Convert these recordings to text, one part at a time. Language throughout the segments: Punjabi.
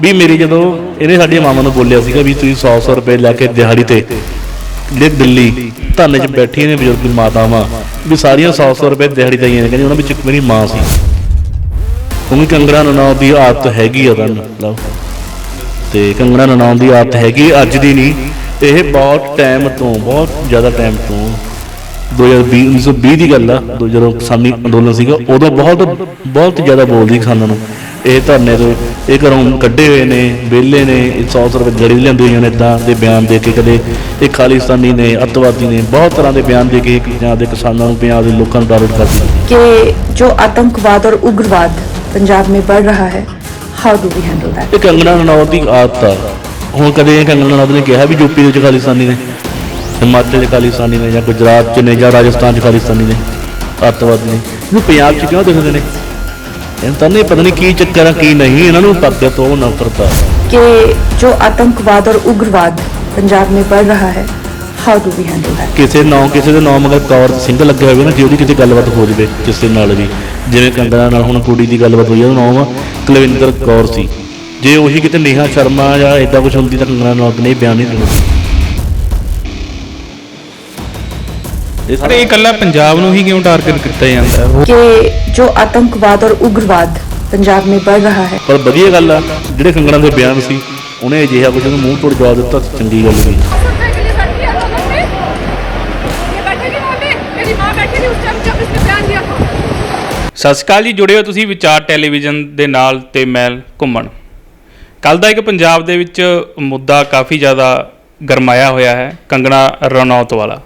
ਵੀ ਮੇਰੀ ਜਦੋਂ ਇਹਨੇ ਸਾਡੀ ਮਾਮਾ ਨੂੰ ਬੋਲਿਆ ਸੀਗਾ ਵੀ ਤੁਸੀਂ 100 100 ਰੁਪਏ ਲੈ ਕੇ ਦਿਹਾੜੀ ਤੇ ਜਿਹੜੇ ਦਿੱਲੀ ਧਰਨੇ 'ਚ ਬੈਠੀਆਂ ਨੇ ਬਜ਼ੁਰਗ ਮਾਤਾਵਾਂ, ਵੀ ਸਾਰੀਆਂ 100 100 ਰੁਪਏ ਦਿਹਾੜੀ ਦਈਆਂ ਨੇ। ਕਹਿੰਦੀ ਉਹਨਾਂ ਵਿੱਚ ਇੱਕ ਮੇਰੀ ਮਾਂ ਸੀ। ਕਿਉਂਕਿ ਕੰਗਣਾ ਰਣੌਤ ਦੀ ਆਦਤ ਹੈਗੀ ਆ ਤੁਹਾਨੂੰ ਮਤਲਬ ਤੇ ਕੰਗਣਾ ਰਣੌਤ ਦੀ ਆਦਤ ਹੈਗੀ, ਅੱਜ ਦੀ ਨਹੀਂ, ਇਹ ਬਹੁਤ ਟਾਈਮ ਤੋਂ, ਬਹੁਤ ਜ਼ਿਆਦਾ ਟਾਈਮ ਤੋਂ 2020 1920 ਦੀ ਗੱਲ ਆ ਜਦੋਂ ਕਿਸਾਨੀ ਅੰਦੋਲਨ ਸੀਗਾ, ਉਦੋਂ ਬਹੁਤ ਬਹੁਤ ਜ਼ਿਆਦਾ ਬੋਲਦੀ ਕਿਸਾਨਾਂ ਨੂੰ। ਇਹ ਧਰਨੇ ਤੋਂ ਇਹ ਘਰੋਂ ਕੱਢੇ ਹੋਏ ਨੇ ਵਿਹਲੇ ਨੇ 100 ਰੁਪਏ ਜੜੀ ਲੈਂਦੇ ਹੋਈਆਂ ਨੇ ਇਦਾਂ ਦੇ ਬਿਆਨ ਦੇ ਕੇ ਕਦੇ ਇਹ ਖਾਲਿਸਤਾਨੀ ਨੇ ਅੱਤਵਾਦੀ ਨੇ ਬਹੁਤ ਤਰ੍ਹਾਂ ਦੇ ਬਿਆਨ ਦੇ ਕੇ ਪੰਜਾਬ ਦੇ ਕਿਸਾਨਾਂ ਨੂੰ ਪੰਜਾਬ ਦੇ ਲੋਕਾਂ ਨੂੰ ਟਾਰਗੇਟ ਕਰਦੀ कि जो आतंकवाद और उग्रवाद पंजाब में बढ़ रहा है how do we handle that ਇਹ ਕੰਗਣਾ ਰਣੌਤ ਦੀ ਆਦਤ ਆ ਹੁਣ ਕਦੇ ਇਹ ਕੰਗਣਾ ਰਣੌਤ ਨੇ ਕਿਹਾ ਵੀ ਯੂਪੀ ਦੇ ਵਿੱਚ ਖਾਲਿਸਤਾਨੀ ਨੇ ਹਿਮਾਚਲ ਦੇ ਖਾਲਿਸਤਾਨੀ ਨੇ ਜਾਂ ਗੁਜਰਾਤ ਚ ਨੇ ਜਾਂ ਰਾਜਸਥਾਨ ਚ ਖਾਲਿਸਤਾਨੀ ਨੇ ਅੱਤਵਾਦੀ ਨੇ ਇਹਨੂੰ ਪੰਜਾਬ ਚ ਕਿਉਂ ਦਿਖਦੇ ਨੇ ਇਹਨਾਂ ਤਾਂ ਨਹੀਂ ਪਤਾ ਨਹੀਂ ਕੀ ਚੱਕਰ ਆ ਕੀ ਨਹੀਂ ਇਹਨਾਂ ਨੂੰ ਪੱਗ ਤੋਂ ਨਫ਼ਰਤ ਆ कि जो आतंकवाद और उग्रवाद पंजाब में बढ़ रहा है how do we handle that ਕਿਸੇ ਨਾਂ ਕਿਸੇ ਦੇ ਨਾਂ ਮਗਰ ਕੌਰ ਸਿੰਘ ਲੱਗਿਆ ਹੋਵੇ ਨਾ ਜੇ ਉਹਦੀ ਕਿਸੇ ਗੱਲਬਾਤ ਹੋ ਜਵੇ ਕਿਸੇ ਨਾਲ ਵੀ ਜਿਵੇਂ ਕੰਗਣਾ ਨਾਲ ਹੁਣ ਕੁੜੀ ਦੀ ਗੱਲਬਾਤ ਹੋਈ ਆ ਉਹਦਾ ਨਾਮ ਆ ਕੁਲਵਿੰਦਰ ਕੌਰ ਸੀ ਜੇ ਉਹੀ ਕਿਤੇ ਨੇਹਾ ਸ਼ਰਮਾ ਜਾਂ ਇਦਾਂ ਕੁਝ ਹੁੰਦੀ ਤਾਂ ਕੰਗਣਾ ਨਾਲ ਨੇ ਬਿਆਨ ਨਹੀਂ ਦੇਣਾ ਪਰ ਇਹ ਇਕੱਲਾ ਪੰਜਾਬ ਨੂੰ ਹੀ ਕਿਉਂ ਟਾਰਗੇਟ ਕੀਤਾ ਜਾਂਦਾ ਹੈ ਉਹ कि जो आतंकवाद और उग्रवाद पंजाब में बढ़ रहा है ਪਰ ਵਧੀਆ ਗੱਲ ਆ ਜਿਹੜੇ ਕੰਗਣਾ ਦੇ ਬਿਆਨ ਸੀ ਉਹਨੇ ਅਜਿਹਾ ਕੁਝ ਉਹਨੂੰ ਮੂੰਹ ਤੋੜ ਜਵਾਬ ਦਿੱਤਾ ਚੰਗੀ ਗੱਲ ਵੀ के लिए बैठी है लोगों में ये बैठे नहीं वहाँ पे मेरी माँ बैठी थी उस टाइम जब इसने बयान दिया था ਸਤਿ ਸ਼੍ਰੀ ਅਕਾਲ ਜੀ ਜੁੜੇ ਹੋ ਤੁਸੀਂ ਵਿਚਾਰ ਟੈਲੀਵਿਜ਼ਨ ਦੇ ਨਾਲ ਤੇ ਮੈਲ ਘੁੰਮਣ ਕੱਲ ਦਾ ਇੱਕ ਪੰਜਾਬ ਦੇ ਵਿੱਚ ਮੁੱਦਾ ਕਾਫੀ ਜ਼ਿਆਦਾ ਗਰਮਾਇਆ ਹੋਇਆ ਹੈ ਕੰਗਣਾ ਰਣੌਤ ਵਾਲਾ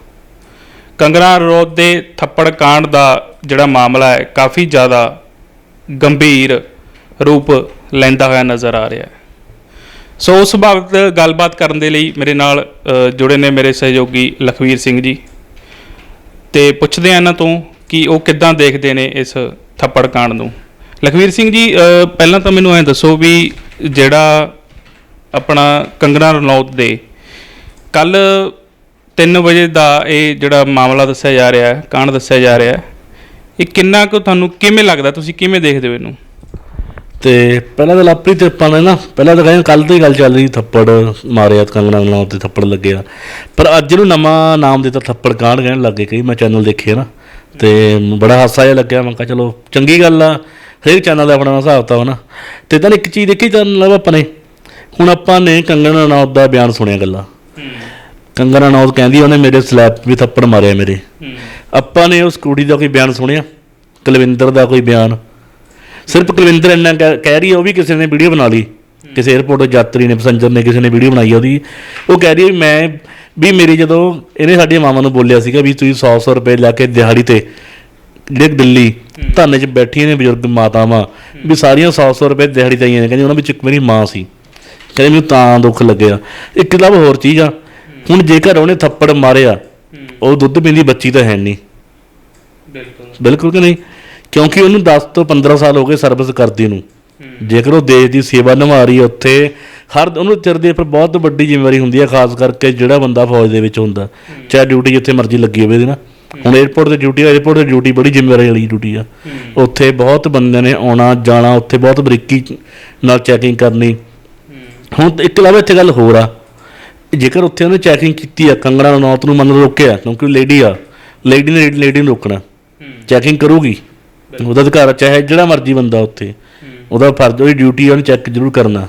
ਕੰਗਣਾ ਰਣੌਤ ਦੇ ਥੱਪੜ ਕਾਂਡ ਦਾ ਜਿਹੜਾ ਮਾਮਲਾ ਹੈ, ਕਾਫੀ ਜ਼ਿਆਦਾ ਗੰਭੀਰ ਰੂਪ ਲੈਂਦਾ ਹੋਇਆ ਨਜ਼ਰ ਆ ਰਿਹਾ ਹੈ। ਸੋ ਉਸ ਬਾਬਤ ਗੱਲਬਾਤ ਕਰਨ ਦੇ ਲਈ ਮੇਰੇ ਨਾਲ ਜੁੜੇ ਨੇ ਮੇਰੇ ਸਹਿਯੋਗੀ ਲਖਵੀਰ ਸਿੰਘ ਜੀ। ਤੇ ਪੁੱਛਦੇ ਆ ਇਹਨਾਂ ਤੋਂ ਕਿ ਉਹ ਕਿੱਦਾਂ ਦੇਖਦੇ ਨੇ ਇਸ ਥੱਪੜ ਕਾਂਡ ਨੂੰ। ਲਖਵੀਰ ਸਿੰਘ ਜੀ ਪਹਿਲਾਂ ਤਾਂ ਮੈਨੂੰ ਐ ਦੱਸੋ ਵੀ ਜਿਹੜਾ ਆਪਣਾ ਕੰਗਣਾ ਰਣੌਤ ਦੇ ਕੱਲ 3 ਵਜੇ ਦਾ ਇਹ ਜਿਹੜਾ ਮਾਮਲਾ ਦੱਸਿਆ ਜਾ ਰਿਹਾ ਹੈ, ਕਾਂਡ ਦੱਸਿਆ ਜਾ ਰਿਹਾ ਹੈ। ਇਹ ਕਿੰਨਾ ਕੁ ਤੁਹਾਨੂੰ ਕਿਵੇਂ ਲੱਗਦਾ? ਤੁਸੀਂ ਕਿਵੇਂ ਦੇਖਦੇ ਹੋ ਇਹਨੂੰ? ਤੇ ਪਹਿਲਾਂ ਤਾਂ ਲਾਪਰੀ ਤੇ ਆਪਾਂ ਨੇ ਨਾ, ਪਹਿਲਾਂ ਤਾਂ ਕਹਿੰਦੇ ਕੱਲ ਦੀ ਗੱਲ ਚੱਲ ਰਹੀ, ਥੱਪੜ ਮਾਰਿਆ, ਕੰਗਣਾ ਨਾਲ ਤੇ ਥੱਪੜ ਲੱਗਿਆ। ਪਰ ਅੱਜ ਨੂੰ ਨਵਾਂ ਨਾਮ ਦਿੱਤਾ ਥੱਪੜ ਕਾਂਡ ਕਹਿਣ ਲੱਗੇ ਕਈ, ਮੈਂ ਚੈਨਲ ਦੇਖੇ ਨਾ। ਤੇ ਬੜਾ ਹਾਸਾ ਜਿਹਾ ਲੱਗਿਆ, ਮੈਂ ਕਿਹਾ ਚਲੋ ਚੰਗੀ ਗੱਲ ਆ, ਹਰੇਕ ਚੈਨਲ ਦਾ ਆਪਣਾ ਹਿਸਾਬ ਤਾਂ ਨਾ। ਤੇ ਤਾਂ ਇੱਕ ਚੀਜ਼ ਦੇਖੀ ਤਾਂ ਲਵ ਆਪਾਂ ਨੇ, ਹੁਣ ਆਪਾਂ ਨੇ ਕੰਗਣਾ ਨਾਲ ਦਾ ਬਿਆਨ ਸੁਣਿਆ ਗੱਲਾਂ। ਕੰਗਣਾ ਨਾਲ ਕਹਿੰਦੀ ਉਹਨੇ ਮੇਰੇ ਸਲੈਪ ਵੀ ਥੱਪੜ ਮਾਰਿਆ ਮੇਰੇ। ਆਪਾਂ ਨੇ ਉਸ ਕੁੜੀ ਦਾ ਕੋਈ ਬਿਆਨ ਸੁਣਿਆ? ਕੁਲਵਿੰਦਰ ਦਾ ਕੋਈ ਬਿਆਨ? ਸਿਰਫ ਕੁਲਵਿੰਦਰ ਇੰਨਾ ਕਹਿ ਰਹੀ ਹੈ ਉਹ ਵੀ ਕਿਸੇ ਨੇ ਵੀਡੀਓ ਬਣਾ ਲਈ। ਕਿਸੇ 에어ਪੋਰਟ ਦੇ ਯਾਤਰੀ ਨੇ ਪੈਸੰਜਰ ਨੇ ਕਿਸੇ ਨੇ ਵੀਡੀਓ ਬਣਾਈ ਆ ਉਹਦੀ। ਉਹ ਕਹਿ ਰਹੀ ਮੈਂ ਵੀ ਮੇਰੀ ਜਦੋਂ ਇਹਨੇ ਸਾਡੀ ਮਾਮਾ ਨੂੰ ਬੋਲਿਆ ਸੀਗਾ ਵੀ ਤੁਸੀਂ 100 100 ਰੁਪਏ ਲੈ ਕੇ ਦਿਹਾੜੀ ਤੇ ਜਿਹੜੇ ਦਿੱਲੀ ਧਰਨੇ 'ਚ ਬੈਠੀਆਂ ਨੇ ਬਜ਼ੁਰਗ ਮਾਤਾਵਾਂ ਵੀ ਸਾਰੀਆਂ 100 100 ਰੁਪਏ ਦਿਹਾੜੀ ਦਈਆਂ ਨੇ। ਕਹਿੰਦੀ ਉਹਨਾਂ ਵਿੱਚ ਇੱਕ ਮੇਰੀ ਮਾਂ ਸੀ। ਕਹਿੰਦੇ ਮੈਨੂੰ ਤਾਂ ਦੁੱਖ ਲੱਗਿਆ। ਇੱਕ ਤਾਂ ਹੋਰ ਚੀਜ਼ ਆ ਹੁਣ ਜੇਕਰ ਉਹਨੇ ਥੱਪੜ ਮਾਰਿਆ ਉਹ ਦੁੱਧ ਪੀਂਦੀ ਬੱਚੀ ਤਾਂ ਹੈ ਨਹੀਂ। ਬਿਲਕੁਲ। ਬਿਲਕੁਲ ਕਿ ਨਹੀਂ? ਕਿਉਂਕਿ ਉਹਨੂੰ 10 ਤੋਂ 15 ਸਾਲ ਹੋ ਗਏ ਸਰਵਿਸ ਕਰਦੀ ਨੂੰ। ਜੇਕਰ ਉਹ ਦੇਸ਼ ਦੀ ਸੇਵਾ ਨਿਭਾ ਰਹੀ ਉੱਥੇ ਹਰ ਉਹਨੂੰ ਚਿਰ ਦੇ ਉੱਪਰ ਬਹੁਤ ਵੱਡੀ ਜ਼ਿੰਮੇਵਾਰੀ ਹੁੰਦੀ ਹੈ ਖਾਸ ਕਰਕੇ ਜਿਹੜਾ ਬੰਦਾ ਫੌਜ ਦੇ ਵਿੱਚ ਹੁੰਦਾ। ਚਾਹੇ ਡਿਊਟੀ ਜਿੱਥੇ ਮਰਜ਼ੀ ਲੱਗੀ ਹੋਵੇ ਨਾ ਹੁਣ 에어ਪੋਰਟ ਤੇ ਡਿਊਟੀ 에어ਪੋਰਟ ਤੇ ਡਿਊਟੀ ਬੜੀ ਜ਼ਿੰਮੇਵਾਰੀ ਵਾਲੀ ਡਿਊਟੀ ਆ। ਉੱਥੇ ਬਹੁਤ ਬੰਦੇ ਨੇ ਆਉਣਾ ਜਾਣਾ ਉੱਥੇ ਬਹੁਤ ਬਰੀਕੀ ਨਾਲ ਚੈਕਿੰਗ ਕਰਨੀ। ਹੁਣ ਇੱਕ ਲਾਵੇ ਇੱਥੇ ਗੱਲ ਹੋਰ ਆ। ਜੇਕਰ ਉੱਥੇ ਉਹਨੇ ਚੈਕਿੰਗ ਕੀਤੀ ਆ ਕੰਗਣਾ ਰਣੌਤ ਨੂੰ ਮੰਨ ਰੋਕਿਆ ਕਿਉਂਕਿ ਲੇਡੀ ਆ ਲੇਡੀ ਨੇ ਲੇਡੀ ਨੂੰ ਰੋਕਣਾ। ਚੈਕਿੰਗ ਕਰੂਗੀ। ਉਹਦਾ ਅਧਿਕਾਰ ਚਾਹੇ ਜਿਹੜਾ ਮਰਜ਼ੀ ਬੰਦਾ ਉੱਥੇ ਉਹਦਾ ਫਰਜ਼ ਉਹਦੀ ਡਿਊਟੀ ਆ ਉਹਨੂੰ ਚੈੱਕ ਜ਼ਰੂਰ ਕਰਨਾ।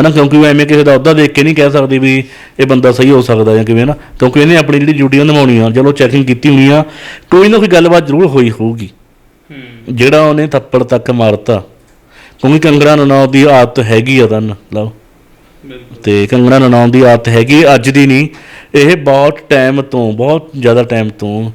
ਹਨਾ ਕਿਉਂਕਿ ਉਹ ਐਵੇਂ ਕਿਸੇ ਦਾ ਅਹੁਦਾ ਦੇਖ ਕੇ ਨਹੀਂ ਕਹਿ ਸਕਦੀ ਵੀ ਇਹ ਬੰਦਾ ਸਹੀ ਹੋ ਸਕਦਾ ਜਾਂ ਕਿਵੇਂ ਨਾ ਕਿਉਂਕਿ ਇਹਨੇ ਆਪਣੀ ਜਿਹੜੀ ਡਿਊਟੀ ਉਹ ਨਿਭਾਉਣੀ ਆ। ਚਲੋ ਚੈਕਿੰਗ ਕੀਤੀ ਹੋਣੀ ਆ ਕੋਈ ਨਾ ਕੋਈ ਗੱਲਬਾਤ ਜ਼ਰੂਰ ਹੋਈ ਹੋਊਗੀ। ਜਿਹੜਾ ਉਹਨੇ ਥੱਪੜ ਤੱਕ ਮਾਰਤਾ ਕਿਉਂਕਿ ਕੰਗਣਾ ਰਣੌਤ ਦੀ ਆਦਤ ਹੈਗੀ ਆ ਤਾਂ ਲਓ। ਤੇ ਕੰਗਣਾ ਰਣੌਤ ਦੀ ਆਦਤ ਹੈਗੀ, ਅੱਜ ਦੀ ਨਹੀਂ। ਇਹ ਬਹੁਤ ਟਾਈਮ ਤੋਂ, ਬਹੁਤ ਜ਼ਿਆਦਾ ਟਾਈਮ ਤੋਂ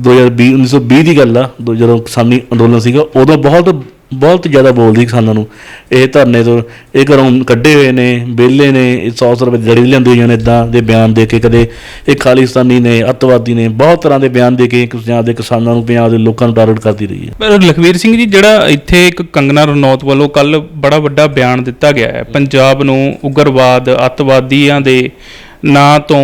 2020 1920 ਦੀ ਗੱਲ ਆ, ਦੋ- ਜਦੋਂ ਕਿਸਾਨੀ ਅੰਦੋਲਨ ਸੀਗਾ, ਉਦੋਂ ਬਹੁਤ ਬਹੁਤ ਜ਼ਿਆਦਾ ਬੋਲਦੀ ਕਿਸਾਨਾਂ ਨੂੰ। ਇਹ ਧਰਨੇ ਤੋਂ, ਇਹ ਘਰੋਂ ਕੱਢੇ ਹੋਏ ਨੇ, ਵਿਹਲੇ ਨੇ 100 ਰੁਪਏ ਜੜੀ ਲੈਂਦੇ ਹੋਈਆਂ ਨੇ ਇਦਾਂ ਦੇ ਬਿਆਨ ਦੇ ਕੇ ਕਦੇ ਇਹ ਖਾਲਿਸਤਾਨੀ ਨੇ, ਅੱਤਵਾਦੀ ਨੇ, ਬਹੁਤ ਤਰ੍ਹਾਂ ਦੇ ਬਿਆਨ ਦੇ ਕੇ ਪੰਜਾਬ ਦੇ ਕਿਸਾਨਾਂ ਨੂੰ, ਪੰਜਾਬ ਦੇ ਲੋਕਾਂ ਨੂੰ ਟਾਰਗੇਟ ਕਰਦੀ ਰਹੀ ਹੈ। ਪਰ ਲਖਵੀਰ ਸਿੰਘ ਜੀ, ਜਿਹੜਾ ਇੱਥੇ ਇੱਕ ਕੰਗਨਾ ਰਣੌਤ ਵੱਲੋਂ ਕੱਲ ਬੜਾ ਵੱਡਾ ਬਿਆਨ ਦਿੱਤਾ ਗਿਆ ਹੈ, ਪੰਜਾਬ ਨੂੰ ਉਗਰਵਾਦ, ਅੱਤਵਾਦੀਆਂ ਦੇ ਨਾਂ ਤੋਂ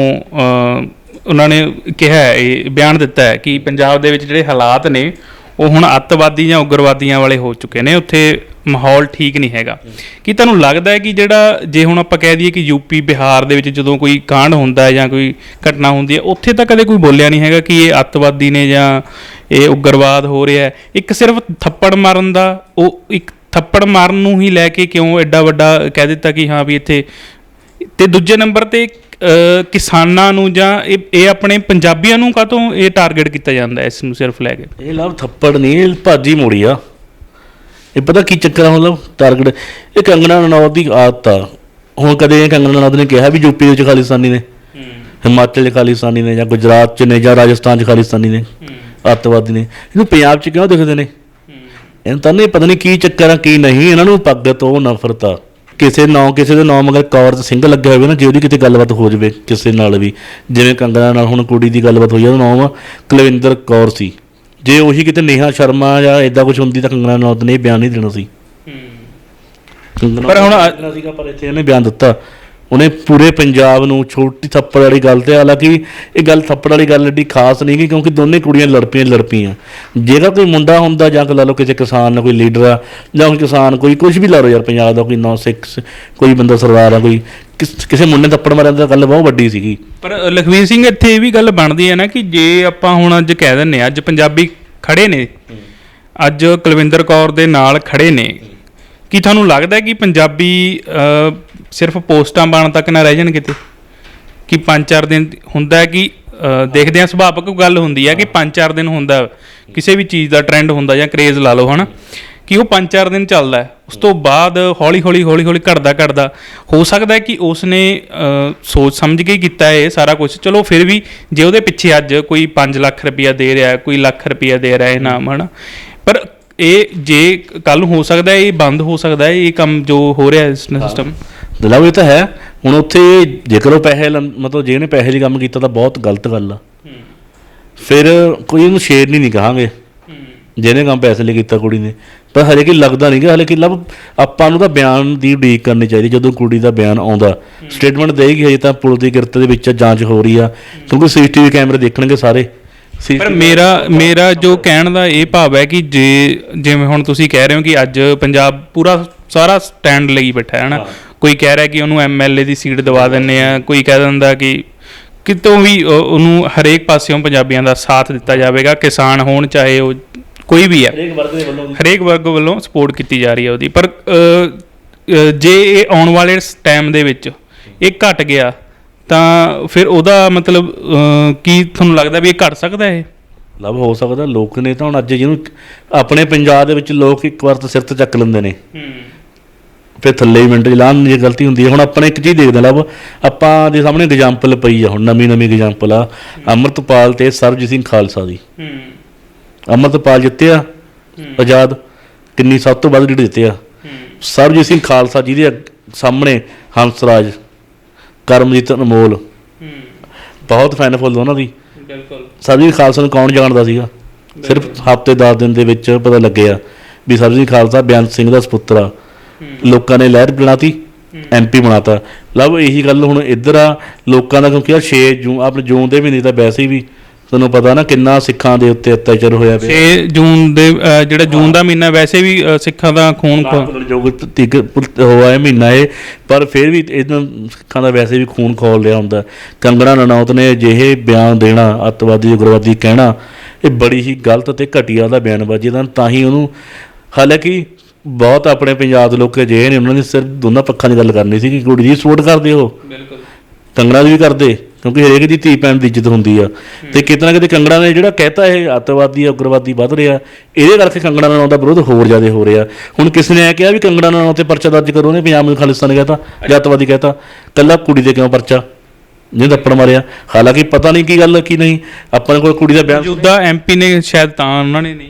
ਉਹਨਾਂ ਨੇ ਕਿਹਾ ਇਹ ਬਿਆਨ ਦਿੱਤਾ ਹੈ ਕਿ ਪੰਜਾਬ ਦੇ ਵਿੱਚ ਜਿਹੜੇ ਹਾਲਾਤ ਨੇ ਉਹ ਹੁਣ ਅੱਤਵਾਦੀ ਜਾਂ ਉਗਰਵਾਦੀਆਂ ਵਾਲੇ ਹੋ ਚੁੱਕੇ ਨੇ, ਉੱਥੇ ਮਾਹੌਲ ਠੀਕ ਨਹੀਂ ਹੈਗਾ। ਕੀ ਤੁਹਾਨੂੰ ਲੱਗਦਾ ਹੈ ਕਿ ਜਿਹੜਾ, ਜੇ ਹੁਣ ਆਪਾਂ ਕਹਿ ਦਈਏ ਕਿ ਯੂਪੀ ਬਿਹਾਰ ਦੇ ਵਿੱਚ ਜਦੋਂ ਕੋਈ ਕਾਂਡ ਹੁੰਦਾ ਹੈ ਜਾਂ ਕੋਈ ਘਟਨਾ ਹੁੰਦੀ ਹੈ, ਉੱਥੇ ਤਾਂ ਕਦੇ ਕੋਈ ਬੋਲਿਆ ਨਹੀਂ ਹੈਗਾ ਕਿ ਇਹ ਅੱਤਵਾਦੀ ਨੇ ਜਾਂ ਇਹ ਉਗਰਵਾਦ ਹੋ ਰਿਹਾ ਹੈ। ਇੱਕ ਸਿਰਫ ਥੱਪੜ ਮਾਰਨ ਦਾ, ਉਹ ਇੱਕ ਥੱਪੜ ਮਾਰਨ ਨੂੰ ਹੀ ਲੈ ਕੇ ਕਿਉਂ ਐਡਾ ਵੱਡਾ ਕਹਿ ਦਿੱਤਾ ਕਿ ਹਾਂ ਵੀ ਇੱਥੇ, ਤੇ ਦੂਜੇ ਨੰਬਰ ਤੇ ਕਿਸਾਨਾਂ ਨੂੰ ਜਾਂ ਇਹ ਇਹ ਆਪਣੇ ਪੰਜਾਬੀਆਂ ਨੂੰ ਕਾਹਤੋਂ ਇਹ ਟਾਰਗੇਟ ਕੀਤਾ ਜਾਂਦਾ ਇਸ ਨੂੰ ਸਿਰਫ ਲੈ ਕੇ? ਇਹ ਲਵ ਥੱਪੜ ਨਹੀਂ ਇਹ ਭਾਜੀ ਮੋੜੀ ਆ। ਇਹ ਪਤਾ ਕੀ ਚੱਕਰ ਆ ਮਤਲਬ ਟਾਰਗੇਟ ਇਹ ਕੰਗਣਾ ਰਣੌਤ ਦੀ ਆਦਤ ਆ। ਹੁਣ ਕਦੇ ਇਹ ਕੰਗਣਾ ਰਣੌਤ ਨੇ ਕਿਹਾ ਵੀ ਯੂਪੀ ਦੇ ਵਿੱਚ ਖਾਲਿਸਤਾਨੀ ਨੇ ਹਿਮਾਚਲ 'ਚ ਖਾਲਿਸਤਾਨੀ ਨੇ ਜਾਂ ਗੁਜਰਾਤ 'ਚ ਨੇ ਜਾਂ ਰਾਜਸਥਾਨ 'ਚ ਖਾਲਿਸਤਾਨੀ ਨੇ ਅੱਤਵਾਦੀ ਨੇ। ਇਹਨੂੰ ਪੰਜਾਬ 'ਚ ਕਿਉਂ ਦਿਖਦੇ ਨੇ? ਇਹਨਾਂ ਤਾਂ ਨਹੀਂ ਪਤਾ ਨਹੀਂ ਕੀ ਚੱਕਰ ਆ ਕੀ ਨਹੀਂ। ਇਹਨਾਂ ਨੂੰ ਪੱਗ ਤੋਂ ਨਫ਼ਰਤ ਆ। ਕਿਸੇ ਨਾਂ ਕਿਸੇ ਦੇ ਨਾਮ ਅਗਰ ਕੌਰ ਸਿੰਘ ਲੱਗਿਆ ਹੋਵੇ ਨਾ ਜੇ ਉਹਦੀ ਕਿਤੇ ਗੱਲਬਾਤ ਹੋ ਜਾਵੇ ਕਿਸੇ ਨਾਲ ਵੀ ਜਿਵੇਂ ਕੰਗਣਾ ਨਾਲ ਹੁਣ ਕੁੜੀ ਦੀ ਗੱਲਬਾਤ ਹੋਈ ਆ ਉਹਦਾ ਨਾਮ ਕੁਲਵਿੰਦਰ ਕੌਰ ਸੀ। ਜੇ ਉਹੀ ਕਿਤੇ ਨੇਹਾ ਸ਼ਰਮਾ ਜਾਂ ਇਦਾਂ ਕੁਝ ਹੁੰਦੀ ਤਾਂ ਕੰਗਣਾ ਨਾਲ ਨੇ ਇਹ ਬਿਆਨ ਨਹੀਂ ਦੇਣਾ ਸੀ। ਪਰ ਹੁਣ- ਸੀਗਾ ਪਰ ਇੱਥੇ ਇਹਨੇ ਬਿਆਨ ਦਿੱਤਾ। ਉਹਨੇ ਪੂਰੇ ਪੰਜਾਬ ਨੂੰ ਛੋਟੀ ਥੱਪੜ ਵਾਲੀ ਗੱਲ ਤੇ, ਹਾਲਾਂਕਿ ਇਹ ਗੱਲ ਥੱਪੜ ਵਾਲੀ ਗੱਲ ਏਡੀ ਖਾਸ ਨਹੀਂ ਗੀ, ਕਿਉਂਕਿ ਦੋਨੇ ਕੁੜੀਆਂ ਲੜ ਪਈਆਂ ਲੜ ਪਈਆਂ ਜੇਕਰ ਕੋਈ ਮੁੰਡਾ ਹੁੰਦਾ, ਜਾਂ ਕੋਈ ਲਾ ਲਓ ਕਿਸੇ ਕਿਸਾਨ ਕੋਈ ਲੀਡਰ ਆ, ਜਾਂ ਕੋਈ ਕਿਸਾਨ ਕੋਈ ਕੁਝ ਵੀ ਲਾ ਲਓ ਯਾਰ, ਪੰਜਾਬ ਦਾ ਕੋਈ ਨੌ ਸਿੱਖ, ਕੋਈ ਬੰਦਾ ਸਰਦਾਰ ਆ, ਕੋਈ ਕਿਸ- ਕਿਸੇ ਮੁੰਡੇ ਥੱਪੜ ਮਾਰਿਆ ਦਾ ਗੱਲ ਬਹੁਤ ਵੱਡੀ ਸੀਗੀ। ਪਰ ਲਖਵੀਰ ਸਿੰਘ, ਇੱਥੇ ਇਹ ਵੀ ਗੱਲ ਬਣਦੀ ਹੈ ਨਾ ਕਿ ਜੇ ਆਪਾਂ ਹੁਣ ਅੱਜ ਕਹਿ ਦਿੰਨੇ ਆ ਅੱਜ ਪੰਜਾਬੀ ਖੜੇ ਨੇ, ਅੱਜ ਕੁਲਵਿੰਦਰ ਕੌਰ ਦੇ ਨਾਲ ਖੜੇ ਨੇ, ਕੀ ਤੁਹਾਨੂੰ ਲੱਗਦਾ ਕਿ ਪੰਜਾਬੀ ਸਿਰਫ ਪੋਸਟਾਂ ਬਣ ਤੱਕ ਨਾ ਰਹਿ ਜਾਣ ਕਿਤੇ। ਕਿ ਪੰਜ ਚਾਰ ਦਿਨ ਹੁੰਦਾ ਕਿ ਦੇਖਦੇ ਆ ਸੁਭਾਵਕ ਗੱਲ ਹੁੰਦੀ ਹੈ ਕਿ ਪੰਜ ਚਾਰ ਦਿਨ ਹੁੰਦਾ ਕਿਸੇ ਵੀ ਚੀਜ਼ ਦਾ ਟ੍ਰੈਂਡ ਹੁੰਦਾ ਜਾਂ ਕ੍ਰੇਜ਼ ਲਾ ਲਓ ਹਨਾ। ਕਿ ਉਹ ਪੰਜ ਚਾਰ ਦਿਨ ਚੱਲਦਾ। ਉਸ ਤੋਂ ਬਾਅਦ ਹੌਲੀ ਹੌਲੀ ਹੌਲੀ ਹੌਲੀ ਘਟਦਾ ਘਟਦਾ। ਹੋ ਸਕਦਾ ਹੈ ਕਿ ਉਸ ਨੇ ਸੋਚ ਸਮਝ ਕੇ ਕੀਤਾ ਹੈ ਇਹ ਸਾਰਾ ਕੁਝ ਚਲੋ ਫਿਰ ਵੀ ਜੇ ਉਹਦੇ ਪਿੱਛੇ ਅੱਜ ਕੋਈ 5 ਲੱਖ ਰੁਪਇਆ ਦੇ ਰਿਹਾ ਕੋਈ ਲੱਖ ਰੁਪਇਆ ਦੇ ਰਿਹਾ ਹੈ ਇਨਾਮ ਹਨਾ। ਪਰ ਇਹ ਜੇ ਕੱਲ ਹੋ ਸਕਦਾ ਹੈ ਇਹ ਬੰਦ ਹੋ ਸਕਦਾ ਹੈ ਇਹ ਕੰਮ ਜੋ ਹੋ ਰਿਹਾ ਇਸ ਸਿਸਟਮ ਦਿਲਾਵ ਇਹ ਤਾਂ ਹੈ। ਹੁਣ ਉੱਥੇ ਜੇਕਰ ਉਹ ਪੈਸੇ ਮਤਲਬ ਜੇ ਇਹਨੇ ਪੈਸੇ ਲਈ ਕੰਮ ਕੀਤਾ ਤਾਂ ਬਹੁਤ ਗਲਤ ਗੱਲ ਆ। ਫਿਰ ਕੋਈ ਇਹਨੂੰ ਸ਼ੇਰ ਨਹੀਂ ਨਹੀਂ ਕਹਾਂਗੇ। ਜਿਹਨੇ ਕੰਮ ਪੈਸੇ ਲਈ ਕੀਤਾ ਕੁੜੀ ਨੇ। ਪਰ ਹਲੇ ਕਿ ਲੱਗਦਾ ਨਹੀਂ ਕਿ ਹਲੇ ਕਿ ਲੱਭ ਆਪਾਂ ਨੂੰ ਤਾਂ ਬਿਆਨ ਦੀ ਉਡੀਕ ਕਰਨੀ ਚਾਹੀਦੀ ਜਦੋਂ ਕੁੜੀ ਦਾ ਬਿਆਨ ਆਉਂਦਾ। ਸਟੇਟਮੈਂਟ ਦੇਗੀ ਹਜੇ ਤਾਂ ਪੁਲਿਸ ਦੀ ਗਿਰਤ ਦੇ ਵਿੱਚ ਜਾਂਚ ਹੋ ਰਹੀ ਆ। ਕਿਉਂਕਿ ਸੀਸੀਟੀਵੀ ਕੈਮਰੇ ਦੇਖਣਗੇ ਸਾਰੇ। ਪਰ ਮੇਰਾ ਮੇਰਾ ਜੋ ਕਹਿਣ ਦਾ ਇਹ ਭਾਵ ਹੈ ਕਿ ਜੇ ਜਿਵੇਂ ਹੁਣ ਤੁਸੀਂ ਕਹਿ ਰਹੇ ਹੋ ਕਿ ਅੱਜ ਪੰਜਾਬ ਪੂਰਾ ਸਾਰਾ ਸਟੈਂਡ ਲਈ ਬੈਠਾ ਹੈ ਹਨਾ? ਕੋਈ ਕਹਿ ਰਿਹਾ ਕਿ ਉਹਨੂੰ ਐਮਐਲਏ ਦੀ ਸੀਟ ਦਵਾ ਦਿੰਨੇ ਆ ਕੋਈ ਕਹਿ ਦਿੰਦਾ ਕਿ ਕਿਤੋਂ ਵੀ ਉਹ- ਉਹਨੂੰ ਹਰੇਕ ਪਾਸਿਓਂ ਪੰਜਾਬੀਆਂ ਦਾ ਸਾਥ ਦਿੱਤਾ ਜਾਵੇਗਾ ਕਿਸਾਨ ਹੋਣ ਚਾਹੇ ਉਹ ਕੋਈ ਵੀ ਹੈ ਹਰੇਕ ਵਰਗ ਦੇ ਵੱਲੋਂ। ਹਰੇਕ ਵਰਗ ਵੱਲੋਂ ਸਪੋਰਟ ਕੀਤੀ ਜਾ ਰਹੀ ਹੈ ਉਹਦੀ। ਪਰ ਜੇ ਇਹ ਆਉਣ ਵਾਲੇ ਟਾਈਮ ਦੇ ਵਿੱਚ ਇਹ ਘਟ ਗਿਆ ਤਾਂ ਫਿਰ ਉਹਦਾ ਮਤਲਬ ਕੀ ਤੁਹਾਨੂੰ ਲੱਗਦਾ ਵੀ ਇਹ ਘਟ ਸਕਦਾ ਹੈ ਲੱਭ ਹੋ ਸਕਦਾ। ਲੋਕ ਨੇ ਤਾਂ ਹੁਣ ਅੱਜ ਜਿਹਨੂੰ ਆਪਣੇ ਪੰਜਾਬ ਦੇ ਵਿੱਚ ਲੋਕ ਇੱਕ ਵਾਰ ਤਾਂ ਸਿਰ ਤੇ ਚੱਕ ਲੈਂਦੇ ਨੇ। ਫਿਰ ਥੱਲੇ ਹੀ ਮਿੰਟ ਲਾਣ ਦੀ ਗਲਤੀ ਹੁੰਦੀ ਹੈ। ਹੁਣ ਆਪਾਂ ਇੱਕ ਚੀਜ਼ ਦੇਖਦੇ ਲੱਭ ਆਪਾਂ ਦੇ ਸਾਹਮਣੇ ਐਗਜ਼ਾਮਪਲ ਪਈ ਆ ਹੁਣ ਨਵੀਂ ਨਵੀਂ ਐਗਜ਼ਾਮਪਲ ਆ ਅੰਮ੍ਰਿਤਪਾਲ ਤੇ ਸਰਬਜੀਤ ਸਿੰਘ ਖਾਲਸਾ ਦੀ। ਅੰਮ੍ਰਿਤਪਾਲ ਜਿੱਤਿਆ ਆਜ਼ਾਦ ਕਿੰਨੀ ਸਭ ਤੋਂ ਵੱਧ ਲੀਡ ਜਿੱਤਿਆ ਸਰਬਜੀਤ ਸਿੰਘ ਖਾਲਸਾ ਜਿਹਦੇ ਅੱਗ- ਸਾਹਮਣੇ ਹੰਸਰਾਜ ਕਰਮਜੀਤ ਅਨਮੋਲ। ਬਹੁਤ ਫੈਨ ਫੁੱਲ ਉਹਨਾਂ ਦੀ। ਬਿਲਕੁਲ। ਸਰਬਜੀਤ ਖਾਲਸਾ ਨੂੰ ਕੌਣ ਜਾਣਦਾ ਸੀਗਾ? ਸਿਰਫ ਹਫ਼ਤੇ 10 ਦਿਨ ਦੇ ਵਿੱਚ ਪਤਾ ਲੱਗਿਆ ਵੀ ਸਰਬਜੀਤ ਖਾਲਸਾ ਬਿਆਨ ਸਿੰਘ ਦਾ ਸੁਪੁੱਤਰ ਆ। ਲੋਕਾਂ ਨੇ ਲਹਿਰ ਬਣਾਤੀ ਐਮਪੀ ਬਣਾਤਾ। ਲਵ ਇਹੀ ਗੱਲ ਹੁਣ ਇੱਧਰ ਆ ਲੋਕਾਂ ਦਾ ਕਿਉਂਕਿ ਆ 6 ਜੂਨ ਆਪਣੇ ਜੂਨ ਦੇ ਮਹੀਨੇ ਤਾਂ ਵੈਸੇ ਵੀ ਤੁਹਾਨੂੰ ਪਤਾ ਨਾ ਕਿੰਨਾ ਸਿੱਖਾਂ ਦੇ ਉੱਤੇ ਅਤਿਆਚਾਰ ਹੋਇਆ ਪਿਆ। 6 ਜੂਨ ਦੇ ਜਿਹੜਾ ਜੂਨ ਦਾ ਮਹੀਨਾ ਵੈਸੇ ਵੀ ਸਿੱਖਾਂ ਦਾ ਖੂਨ ਖੋ- ਜੋ ਤੀਕ ਹੋਇਆ ਇਹ ਮਹੀਨਾ ਇਹ ਪਰ ਫਿਰ ਵੀ ਇਹਨਾਂ ਸਿੱਖਾਂ ਦਾ ਵੈਸੇ ਵੀ ਖੂਨ ਖੋਲ ਰਿਹਾ ਹੁੰਦਾ। ਕੰਗਣਾ ਰਣੌਤ ਨੇ ਅਜਿਹੇ ਬਿਆਨ ਦੇਣਾ ਅੱਤਵਾਦੀ ਉਗਰਵਾਦੀ ਕਹਿਣਾ ਇਹ ਬੜੀ ਹੀ ਗਲਤ ਤੇ ਘਟੀਆ ਦਾ ਬਿਆਨਬਾਜ਼ੀ ਦਾ ਤਾਂ ਹੀ ਉਹਨੂੰ ਹਾਲਾਂਕਿ ਬਹੁਤ ਆਪਣੇ ਪੰਜਾਬ ਦੇ ਲੋਕ ਅਜਿਹੇ ਨੇ ਉਹਨਾਂ ਨੇ ਸਿਰਫ ਦੋਨਾਂ ਪੱਖਾਂ ਦੀ ਗੱਲ ਕਰਨੀ ਸੀ ਕਿ ਕੁੜੀ ਦੀ ਸਪੋਰਟ ਕਰਦੇ ਹੋ ਬਿਲਕੁਲ। ਕੰਗਣਾ ਦੀ ਵੀ ਕਰਦੇ ਕਿਉਂਕਿ ਹਰੇਕ ਦੀ ਧੀ ਭੈਣ ਦੀ ਇੱਜ਼ਤ ਹੁੰਦੀ ਆ। ਤੇ ਕਿਤੇ ਨਾ ਕਿਤੇ ਕੰਗਣਾ ਨੇ ਜਿਹੜਾ ਕਹਿਤਾ ਇਹ ਅੱਤਵਾਦੀ ਉਗਰਵਾਦੀ ਵੱਧ ਰਿਹਾ ਇਹਦੇ ਕਰਕੇ ਕੰਗਣਾ ਨਾਲ ਦਾ ਵਿਰੋਧ ਹੋਰ ਜ਼ਿਆਦਾ ਹੋ ਰਿਹਾ। ਹੁਣ ਕਿਸੇ ਨੇ ਇਹ ਕਿਹਾ ਵੀ ਕੰਗਣਾ ਨਾਲ ਤੇ ਪਰਚਾ ਦਰਜ ਕਰੋ ਨੇ ਪੰਜਾਬ ਨੂੰ ਖਾਲਿਸਤਾਨ ਕਹਿਤਾ ਜਾਂ ਅੱਤਵਾਦੀ ਕਹਿਤਾ ਕੱਲਾ ਕੁੜੀ ਦੇ ਕਿਉਂ ਪਰਚਾ? ਜਿਹਨੇ ਥੱਪੜ ਮਾਰਿਆ। ਹਾਲਾਂਕਿ ਪਤਾ ਨਹੀਂ ਕੀ ਗੱਲ ਕੀ ਨਹੀਂ। ਆਪਾਂ ਕੋਲ ਕੁੜੀ ਦਾ ਬਿਆਨ ਮੌਜੂਦਾ ਐਮਪੀ ਨੇ ਸ਼ਾਇਦ ਤਾਂ ਉਹਨਾਂ ਨੇ ਨਹੀਂ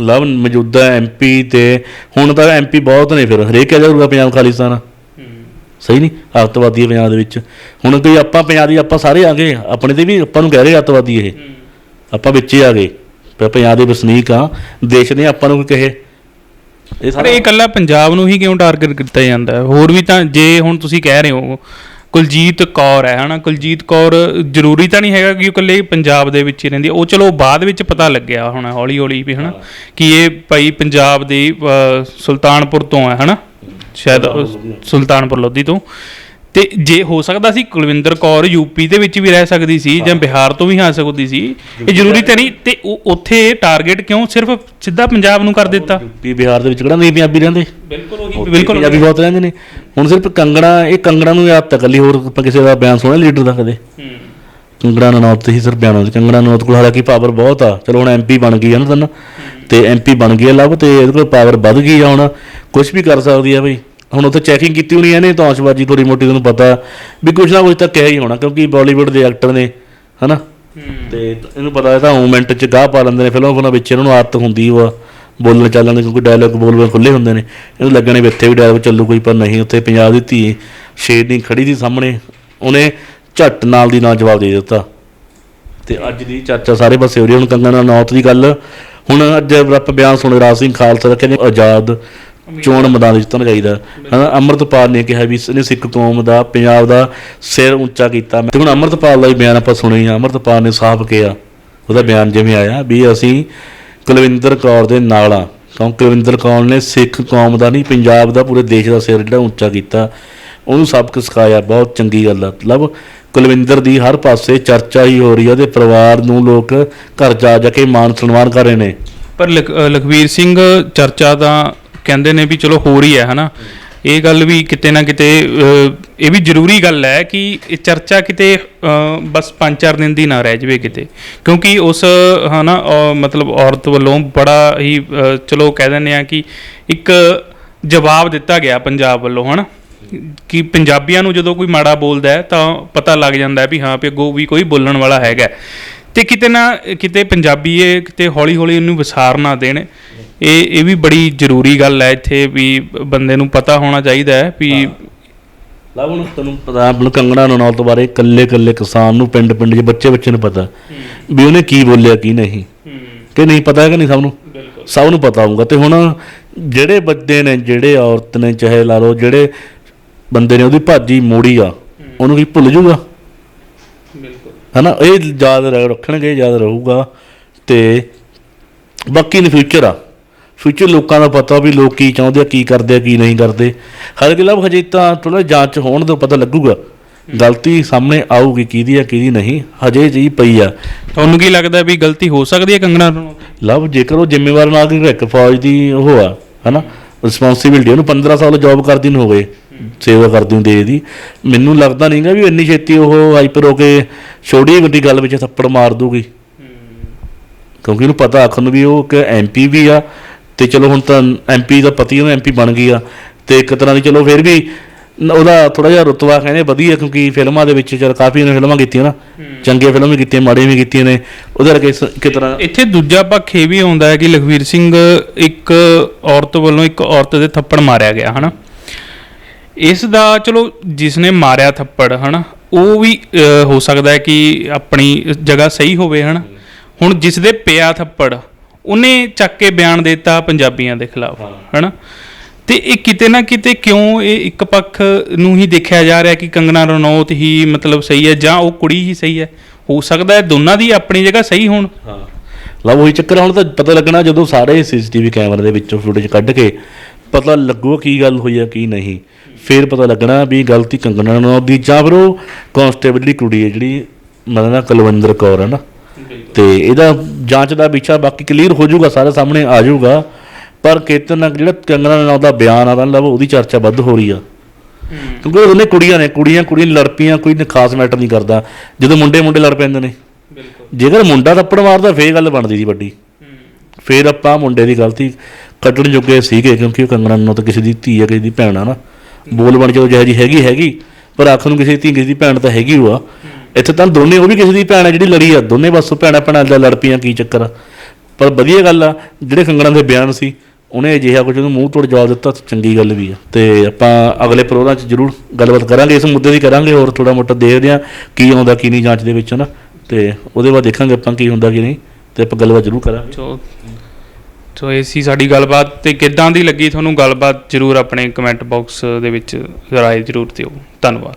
ਲਵ ਮੌਜੂਦਾ ਐਮਪੀ ਤੇ ਹੁਣ ਤਾਂ ਐਮਪੀ ਬਹੁਤ ਨੇ ਫਿਰ ਹਰੇਕ ਕਹਿ ਜਾਊਗਾ ਪੰਜਾਬ ਖਾਲਿਸਤਾਨ। ਸਹੀ ਨਹੀਂ ਅੱਤਵਾਦੀ ਹੈ ਪੰਜਾਬ ਦੇ ਵਿੱਚ। ਹੁਣ ਕੋਈ ਆਪਾਂ ਪੰਜਾਬ ਦੀ ਆਪਾਂ ਸਾਰੇ ਆ ਗਏ ਆਪਣੇ ਤੇ ਵੀ ਆਪਾਂ ਨੂੰ ਕਹਿ ਰਹੇ ਅੱਤਵਾਦੀ ਇਹ। ਆਪਾਂ ਵਿੱਚ ਹੀ ਆ ਗਏ। ਪਰ ਪੰਜਾਬ ਦੇ ਵਸਨੀਕ ਆ ਦੇਸ਼ ਨੇ ਆਪਾਂ ਨੂੰ ਕੋਈ ਕਹੇ? ਇਹ ਸਾਰਾ ਇਹ ਇਕੱਲਾ ਪੰਜਾਬ ਨੂੰ ਹੀ ਕਿਉਂ ਟਾਰਗੇਟ ਕੀਤਾ ਜਾਂਦਾ? ਹੈ ਹੋਰ ਵੀ ਤਾਂ ਜੇ ਹੁਣ ਤੁਸੀਂ ਕਹਿ ਰਹੇ ਹੋ ਕੁਲਜੀਤ ਕੌਰ ਹੈ ਹਨਾ? ਕੁਲਜੀਤ ਕੌਰ ਜ਼ਰੂਰੀ ਤਾਂ ਨਹੀਂ ਹੈਗਾ ਕਿ ਉਹ ਇਕੱਲੇ ਪੰਜਾਬ ਦੇ ਵਿੱਚ ਹੀ ਰਹਿੰਦੀ। ਹੈ। ਉਹ ਚਲੋ ਬਾਅਦ ਵਿੱਚ ਪਤਾ ਲੱਗਿਆ ਹੁਣ ਹੌਲੀ ਹੌਲੀ ਵੀ ਹਨਾ? ਕਿ ਇਹ ਭਾਈ ਪੰਜਾਬ ਦੀ ਅਹ, ਸੁਲਤਾਨਪੁਰ ਤੋਂ ਹੈ ਹਨਾ? ਸ਼ਾਇਦ ਉਹ ਸੁਲਤਾਨਪੁਰ ਲੋਧੀ ਤੋਂ। ਤੇ ਜੇ ਹੋ ਸਕਦਾ ਸੀ ਕੁਲਵਿੰਦਰ ਕੌਰ ਯੂਪੀ ਦੇ ਵਿੱਚ ਵੀ ਰਹਿ ਸਕਦੀ ਸੀ ਜਾਂ ਬਿਹਾਰ ਤੋਂ ਵੀ ਆ ਸਕਦੀ ਸੀ ਇਹ ਜ਼ਰੂਰੀ ਤਾਂ ਨਹੀਂ ਤੇ ਉਹ ਉੱਥੇ ਟਾਰਗੇਟ ਕਿਉਂ ਸਿਰਫ ਸਿੱਧਾ ਪੰਜਾਬ ਨੂੰ ਕਰ ਦਿੱਤਾ? ਯੂਪੀ ਬਿਹਾਰ ਦੇ ਵਿੱਚ ਕਿਹੜਾ ਨਹੀਂ ਪੰਜਾਬੀ ਰਹਿੰਦੇ? ਬਿਲਕੁਲ ਉਹੀ ਬਿਲਕੁਲ ਪੰਜਾਬੀ ਬਹੁਤ ਰਹਿੰਦੇ ਨੇ। ਹੁਣ ਸਿਰਫ ਕੰਗਣਾ ਇਹ ਕੰਗਣਾ ਨੂੰ ਯਾਦ ਤੱਕ ਲਈ ਹੋਰ ਆਪਾਂ ਕਿਸੇ ਦਾ ਬਿਆਨ ਸੁਣਿਆ ਲੀਡਰ ਦਾ ਕਦੇ? ਕੰਗਣਾ ਨਨੌਤ ਤੇ ਹੀ ਸਿਰ ਬਿਆਨ ਹੋਇਆ ਕੰਗਣਾ ਨਨੌਤ ਕੋਲ ਹਾਲਾਂਕਿ ਪਾਵਰ ਬਹੁਤ ਆ। ਚਲੋ ਹੁਣ ਐਮਪੀ ਬਣ ਗਈ ਹੈ ਨਾ ਤਨ ਤੇ ਐਮਪੀ ਬਣ ਗਈ ਲਵ ਤੇ ਇਹਦੇ ਕੋਲ ਪਾਵਰ ਵੱਧ ਗਈ ਆ ਹੁਣ। ਕੁਝ ਵੀ ਕਰ ਸਕਦੀ ਆ ਬਈ। ਹੁਣ ਉੱਥੇ ਚੈਕਿੰਗ ਕੀਤੀ ਹੋਣੀ ਇਹਨੇ ਤੌਂਸ਼ਬਾਜੀ ਥੋੜੀ ਮੋਟੀ ਤੁਹਾਨੂੰ ਪਤਾ ਵੀ ਕੁਝ ਨਾ ਕੁਝ ਤਾਂ ਕਿਹਾ ਹੀ ਹੋਣਾ ਕਿਉਂਕਿ ਬਾਲੀਵੁੱਡ ਦੇ ਐਕਟਰ ਨੇ ਹਨਾ? ਤੇ ਇਹਨੂੰ ਪਤਾ ਹੈ ਤਾਂ ਮੂਵਮੈਂਟ ਚ ਗਾਹ ਪਾ ਲੈਂਦੇ ਨੇ ਫਿਲਮਾਂ ਫਿਲਮਾਂ ਵਿੱਚ ਇਹਨਾਂ ਨੂੰ ਆਦਤ ਹੁੰਦੀ ਵਾ ਬੋਲਣ ਚੱਲਣ ਦੀ ਕਿਉਂਕਿ ਡਾਇਲੌਗ ਬੋਲਵੇਂ ਖੁੱਲੇ ਹੁੰਦੇ ਨੇ। ਇਹਨੂੰ ਲੱਗਣੇ ਵੀ ਇੱਥੇ ਵੀ ਡਾਇਲੌਗ ਚੱਲੂ ਕੋਈ ਪਰ ਨਹੀਂ ਉੱਥੇ ਪੰਜਾਬ ਦੀ ਧੀ ਸ਼ੇਰਨੀ ਖੜੀ ਸੀ ਸਾਹਮਣੇ ਉਹਨੇ ਝੱਟ ਨਾਲ ਦੀ ਨਾਲ ਜਵਾਬ ਦੇ ਦਿੱਤਾ। ਤੇ ਅੱਜ ਦੀ ਚਰਚਾ ਸਾਰੇ ਪਾਸੇ ਹੋ ਰਹੀ। ਹੁਣ ਕੰਗਨਾ ਨੌਤ ਦੀ ਗੱਲ। ਹੁਣ ਅੱਜ ਆਪਾਂ ਬਿਆਨ ਸੁਣ ਰਾਜ ਸਿੰਘ ਖਾਲਸਾ ਦਾ ਕਹਿੰਦੇ ਆਜ਼ਾਦ ਚੋਣ ਮੈਦਾਨ ਵਿੱਚ ਜਿੱਤਣਾ ਚਾਹੀਦਾ। ਹਨਾ ਅੰਮ੍ਰਿਤਪਾਲ ਨੇ ਕਿਹਾ ਵੀ ਇਸਨੇ ਸਿੱਖ ਕੌਮ ਦਾ ਪੰਜਾਬ ਦਾ ਸਿਰ ਉੱਚਾ ਕੀਤਾ। ਤੇ ਹੁਣ ਅੰਮ੍ਰਿਤਪਾਲ ਦਾ ਹੀ ਬਿਆਨ ਆਪਾਂ ਸੁਣੇ ਹਾਂ ਅੰਮ੍ਰਿਤਪਾਲ ਨੇ ਸਾਫ਼ ਕਿਹਾ ਉਹਦਾ ਬਿਆਨ ਜਿਵੇਂ ਆਇਆ ਵੀ ਅਸੀਂ ਕੁਲਵਿੰਦਰ ਕੌਰ ਦੇ ਨਾਲ ਆ। ਕਿਉਂਕਿ ਕੁਲਵਿੰਦਰ ਕੌਰ ਨੇ ਸਿੱਖ ਕੌਮ ਦਾ ਨਹੀਂ ਪੰਜਾਬ ਦਾ ਪੂਰੇ ਦੇਸ਼ ਦਾ ਸਿਰ ਜਿਹੜਾ ਉੱਚਾ ਕੀਤਾ। ਉਹਨੂੰ ਸਬਕ ਸਿਖਾਇਆ ਬਹੁਤ ਚੰਗੀ ਗੱਲ ਆ। ਮਤਲਬ ਕੁਲਵਿੰਦਰ ਦੀ ਹਰ ਪਾਸੇ ਚਰਚਾ ਹੀ ਹੋ ਰਹੀ ਹੈ ਉਹਦੇ ਪਰਿਵਾਰ ਨੂੰ ਲੋਕ ਘਰ ਜਾ ਜਾ ਕੇ ਮਾਣ ਸਨਮਾਨ ਕਰ ਰਹੇ ਨੇ। ਪਰ ਲਖਵੀਰ ਸਿੰਘ ਚਰਚਾ ਤਾਂ ਕਹਿੰਦੇ ਨੇ ਵੀ ਚਲੋ ਹੋ ਰਹੀ ਹੈ ਹਨਾ? ਇਹ ਗੱਲ ਵੀ ਕਿਤੇ ਨਾ ਕਿਤੇ ਇਹ ਵੀ ਜ਼ਰੂਰੀ ਗੱਲ ਹੈ ਕਿ ਇਹ ਚਰਚਾ ਕਿਤੇ ਬਸ 5-4 ਦਿਨ ਦੀ ਨਾ ਰਹਿ ਜਾਵੇ ਕਿਤੇ। ਕਿਉਂਕਿ ਉਸ ਹਨਾ ਅ, ਮਤਲਬ ਔਰਤ ਵੱਲੋਂ ਬੜਾ ਹੀ ਚਲੋ ਕਹਿ ਦਿੰਦੇ ਆ ਕਿ ਇੱਕ ਜਵਾਬ ਦਿੱਤਾ ਗਿਆ ਪੰਜਾਬ ਵੱਲੋਂ ਹਨਾ? ਕਿ ਪੰਜਾਬੀਆਂ ਨੂੰ ਜਦੋਂ ਕੋਈ ਮਾੜਾ ਬੋਲਦਾ ਹੈ ਤਾਂ ਪਤਾ ਲੱਗ ਜਾਂਦਾ ਹੈ ਵੀ ਹਾਂ ਵੀ ਅੱਗੋਂ ਵੀ ਕੋਈ ਬੋਲਣ ਵਾਲਾ ਹੈਗਾ ਤੇ ਕਿਤੇ ਨਾ ਕਿਤੇ ਪੰਜਾਬੀ ਇਹ ਕਿਤੇ ਹੌਲੀ ਹੌਲੀ ਇਹਨੂੰ ਵਿਸਾਰ ਨਾ ਦੇਣ। ਇਹ ਇਹ ਵੀ ਬੜੀ ਜ਼ਰੂਰੀ ਗੱਲ ਹੈ ਇੱਥੇ ਵੀ ਬੰਦੇ ਨੂੰ ਪਤਾ ਹੋਣਾ ਚਾਹੀਦਾ ਹੈ ਵੀ ਲਵ ਨੂੰ ਤੈਨੂੰ ਪਤਾ ਆਪਣਾ ਕੰਗਣਾ ਰਣੌਤ ਤੋਂ ਬਾਰੇ ਕੱਲੇ ਕੱਲੇ ਕਿਸਾਨ ਨੂੰ ਪਿੰਡ ਪਿੰਡ 'ਚ ਬੱਚੇ ਬੱਚੇ ਨੂੰ ਪਤਾ ਵੀ ਉਹਨੇ ਕੀ ਬੋਲਿਆ ਕੀ ਨਹੀਂ। ਕਿ ਨਹੀਂ ਪਤਾ ਹੈ ਕਿ ਨਹੀਂ ਸਭ ਨੂੰ? ਸਭ ਨੂੰ ਪਤਾ ਹੋਊਗਾ। ਤੇ ਹੁਣ ਜਿਹੜੇ ਬੰਦੇ ਨੇ ਜਿਹੜੇ ਔਰਤ ਨੇ ਚਾਹੇ ਲਾ ਲਓ ਜਿਹੜੇ ਬੰਦੇ ਨੇ ਉਹਦੀ ਭਾਜੀ ਮੋੜੀ ਆ ਉਹਨੂੰ ਕੀ ਭੁੱਲ ਜੂਗਾ? ਹਨਾ ਇਹ ਯਾਦ ਰੱਖਣਗੇ ਯਾਦ ਰਹੂਗਾ ਤੇ ਬਾਕੀ ਨੇ ਫਿਊਚਰ ਆ। ਫਿਊਚਰ ਲੋਕਾਂ ਦਾ ਪਤਾ ਵੀ ਲੋਕ ਕੀ ਚਾਹੁੰਦੇ ਆ ਕੀ ਕਰਦੇ ਆ ਕੀ ਨਹੀਂ ਕਰਦੇ। ਹਰ ਗਿਲਾ ਹਜੇ ਤਾਂ ਥੋੜਾ ਜਾਂਚ ਹੋਣ ਤੋਂ ਪਤਾ ਲੱਗੂਗਾ। ਗਲਤੀ ਸਾਹਮਣੇ ਆਊਗੀ ਕਿਹਦੀ ਆ ਕਿਹਦੀ ਨਹੀਂ ਹਜੇ ਜੀ ਪਈ ਆ। ਤੁਹਾਨੂੰ ਕੀ ਲੱਗਦਾ ਵੀ ਗਲਤੀ ਹੋ ਸਕਦੀ ਹੈ ਕੰਗਣਾ ਰਣੌਤ ਦੀ? ਲਵ ਜੇਕਰ ਉਹ ਜ਼ਿੰਮੇਵਾਰ ਨਾਗਰਿਕ ਹੈ, ਇੱਕ ਫੌਜ ਦੀ ਉਹ ਆ ਹਨਾ ਰਿਸਪੌਂਸਿਬਿਲਟੀ ਉਹਨੂੰ 15 ਸਾਲ ਜੌਬ ਕਰਦੀ ਨੂੰ ਹੋ ਗਏ ਸੇਵਾ ਕਰਦੀ ਨੂੰ ਦੇ ਦੀ ਮੈਨੂੰ ਲੱਗਦਾ ਨਹੀਂਗਾ ਵੀ ਇੰਨੀ ਛੇਤੀ ਉਹ ਹਾਈਪਰ ਹੋ ਕੇ ਛੋਟੀ ਵੱਡੀ ਗੱਲ ਵਿੱਚ ਥੱਪੜ ਮਾਰ ਦੂਗੀ ਕਿਉਂਕਿ ਉਹਨੂੰ ਪਤਾ ਆਖਣ ਨੂੰ ਵੀ ਉਹ ਇੱਕ ਐਮਪੀ ਵੀ ਆ ਤੇ ਚਲੋ ਹੁਣ ਤਾਂ ਐਮਪੀ ਦਾ ਪਤੀ ਉਹ ਐਮਪੀ ਬਣ ਗਈ ਆ ਤੇ ਇੱਕ ਤਰ੍ਹਾਂ ਦੀ ਚਲੋ ਫਿਰ ਵੀ ਨ- ਉਹਦਾ ਥੋੜਾ ਜਿਹਾ ਰੁਤਬਾ ਕਹਿੰਦੇ ਵਧੀਆ ਕਿਉਂਕਿ ਫਿਲਮਾਂ ਦੇ ਵਿੱਚ ਚਲ ਕਾਫੀ ਉਹਨੇ ਫਿਲਮਾਂ ਕੀਤੀਆਂ ਨਾ ਚੰਗੀਆਂ ਫਿਲਮਾਂ ਵੀ ਕੀਤੀਆਂ ਮਾੜੀਆਂ ਵੀ ਕੀਤੀਆਂ ਨੇ ਉਹਦੇ ਕਰਕੇ ਇੱਕ ਤਰ੍ਹਾਂ ਇੱਥੇ ਦੂਜਾ ਪੱਖ ਇਹ ਵੀ ਆਉਂਦਾ ਹੈ ਕਿ ਲਖਵੀਰ ਸਿੰਘ ਇੱਕ ਔਰਤ ਵੱਲੋਂ ਇੱਕ ਔਰਤ ਦੇ ਥੱਪੜ ਮਾਰਿਆ ਗਿਆ ਹਨਾ? ਇਸ ਦਾ ਚਲੋ ਜਿਸ ਨੇ ਮਾਰਿਆ ਥੱਪੜ ਹਨਾ ਉਹ ਵੀ ਹੋ ਸਕਦਾ ਹੈ ਕਿ ਆਪਣੀ ਜਗ੍ਹਾ ਸਹੀ ਹੋਵੇ ਹਨਾ। ਹੁਣ ਜਿਸ ਦੇ ਪਿਆ ਥੱਪੜ ਉਹਨੇ ਚੱਕ ਕੇ ਬਿਆਨ ਦਿੱਤਾ ਪੰਜਾਬੀਆਂ ਦੇ ਖਿਲਾਫ ਹਨਾ। ਤੇ ਇਹ ਕਿਤੇ ਨਾ ਕਿਤੇ ਕਿਉਂ ਇਹ ਇੱਕ ਪੱਖ ਨੂੰ ਹੀ ਦੇਖਿਆ ਜਾ ਰਿਹਾ ਕਿ ਕੰਗਨਾ ਰਣੌਤ ਹੀ ਮਤਲਬ ਸਹੀ ਹੈ ਜਾਂ ਉਹ ਕੁੜੀ ਹੀ ਸਹੀ ਹੈ? ਹੋ ਸਕਦਾ ਹੈ ਦੋਨਾਂ ਦੀ ਆਪਣੀ ਜਗ੍ਹਾ ਸਹੀ ਹੋਣ। ਹਾਂ। ਲਓ ਉਹੀ ਚੱਕਰ ਹੁਣ ਤਾਂ ਪਤਾ ਲੱਗਣਾ ਜਦੋਂ ਸਾਰੇ ਸੀਸੀਟੀਵੀ ਕੈਮਰੇ ਦੇ ਵਿੱਚੋਂ ਫੁਟੇਜ ਕੱਢ ਕੇ ਪਤਾ ਲੱਗੂ ਕੀ ਗੱਲ ਹੋਈ ਆ ਕੀ ਨਹੀਂ। ਫਿਰ ਪਤਾ ਲੱਗਣਾ ਵੀ ਗਲਤੀ ਕੰਗਣਾ ਨੂੰ ਦੀ ਜਾਂ ਫਿਰ ਉਹ ਕਾਂਸਟੇਬਲ ਦੀ ਕੁੜੀ ਹੈ ਜਿਹੜੀ ਮਤਲਬ ਨਾ ਕੁਲਵਿੰਦਰ ਕੌਰ ਹੈ ਨਾ। ਤੇ ਇਹਦਾ ਜਾਂਚ ਦਾ ਵਿਸ਼ਾ ਬਾਕੀ ਕਲੀਅਰ ਹੋ ਜਾਊਗਾ ਸਾਰੇ ਸਾਹਮਣੇ ਆ ਜਾਊਗਾ। ਪਰ ਕਿਤੇ ਨਾ ਜਿਹੜਾ ਕੰਗਣਾ ਨਾਲ ਦਾ ਬਿਆਨ ਆ ਤਾਂ ਲਵ ਉਹਦੀ ਚਰਚਾ ਵੱਧ ਹੋ ਰਹੀ ਆ। ਕਿਉਂਕਿ ਉਹ ਦੋਨੇ ਕੁੜੀਆਂ ਨੇ ਕੁੜੀਆਂ ਕੁੜੀਆਂ ਲੜ ਪਈਆਂ ਕੋਈ ਖਾਸ ਮੈਟਰ ਨਹੀਂ ਕਰਦਾ। ਜਦੋਂ ਮੁੰਡੇ ਮੁੰਡੇ ਲੜ ਪੈਂਦੇ ਨੇ। ਜੇਕਰ ਮੁੰਡਾ ਥੱਪੜ ਮਾਰਦਾ ਫੇਰ ਗੱਲ ਬਣਦੀ ਸੀ ਵੱਡੀ। ਫੇਰ ਆਪਾਂ ਮੁੰਡੇ ਦੀ ਗਲਤੀ ਕੱਢਣ ਜੋਗੇ ਸੀਗੇ ਕਿਉਂਕਿ ਉਹ ਕੰਗਣਾ ਨੂੰ ਤਾਂ ਕਿਸੇ ਦੀ ਧੀ ਹੈ ਕਿਸੇ ਦੀ ਭੈਣ ਆ ਨਾ। ਬੋਲ ਬਣ ਚਲੋ ਜਿਹੋ ਜੀ ਹੈਗੀ ਹੈਗੀ, ਪਰ ਆਖਰ ਨੂੰ ਕਿਸੇ ਧੀ, ਕਿਸੇ ਦੀ ਭੈਣ ਤਾਂ ਹੈਗੀ ਹੋਆ ਇੱਥੇ ਤਾਂ ਦੋਨੇ, ਉਹ ਵੀ ਕਿਸੇ ਦੀ ਭੈਣ ਹੈ ਜਿਹੜੀ ਲੜੀ ਆ, ਦੋਨੇ ਬਸ ਭੈਣਾਂ ਭੈਣਾਂ ਦਾ ਲੜ ਪਈਆਂ ਕੀ ਚੱਕਰ ਆ। ਪਰ ਵਧੀਆ ਗੱਲ ਆ, ਜਿਹੜੇ ਕੰਗਣਾ ਦੇ ਬਿਆਨ ਸੀ, ਉਹਨੇ ਅਜਿਹਾ ਕੁਝ ਉਹਨੂੰ ਮੂੰਹ ਤੋੜ ਜਵਾਬ ਦਿੱਤਾ ਤਾਂ ਚੰਗੀ ਗੱਲ ਵੀ ਆ। ਤੇ ਆਪਾਂ ਅਗਲੇ ਪ੍ਰੋਗਰਾਮ 'ਚ ਜ਼ਰੂਰ ਗੱਲਬਾਤ ਕਰਾਂਗੇ, ਇਸ ਮੁੱਦੇ ਦੀ ਕਰਾਂਗੇ, ਹੋਰ ਥੋੜਾ ਮੋਟਾ ਦੇਖਦੇ ਆ ਕੀ ਆਉਂਦਾ, ਕੀ ਨਹੀਂ ਜਾਂਚ ਦੇ ਵਿੱਚ ਨਾ? ਤੇ ਉਹਦੇ ਬਾਅਦ ਦੇਖਾਂਗੇ ਆਪਾਂ ਕੀ ਹੁੰਦਾ, ਕੀ ਨਹੀਂ, ਤੇ ਆਪਾਂ ਗੱਲਬਾਤ ਜ਼ਰੂਰ ਕਰਾਂਗੇ। ਸੋ ਸੋ ਇਹ ਸੀ ਸਾਡੀ ਗੱਲਬਾਤ ਤੇ ਕਿੱਦਾਂ ਦੀ ਲੱਗੀ? ਤੁਹਾਨੂੰ ਗੱਲਬਾਤ ਜਰੂਰ ਆਪਣੇ ਕਮੈਂਟ ਬਾਕਸ ਦੇ ਵਿੱਚ ਰਾਏ ਜਰੂਰ ਦਿਓ। ਧੰਨਵਾਦ।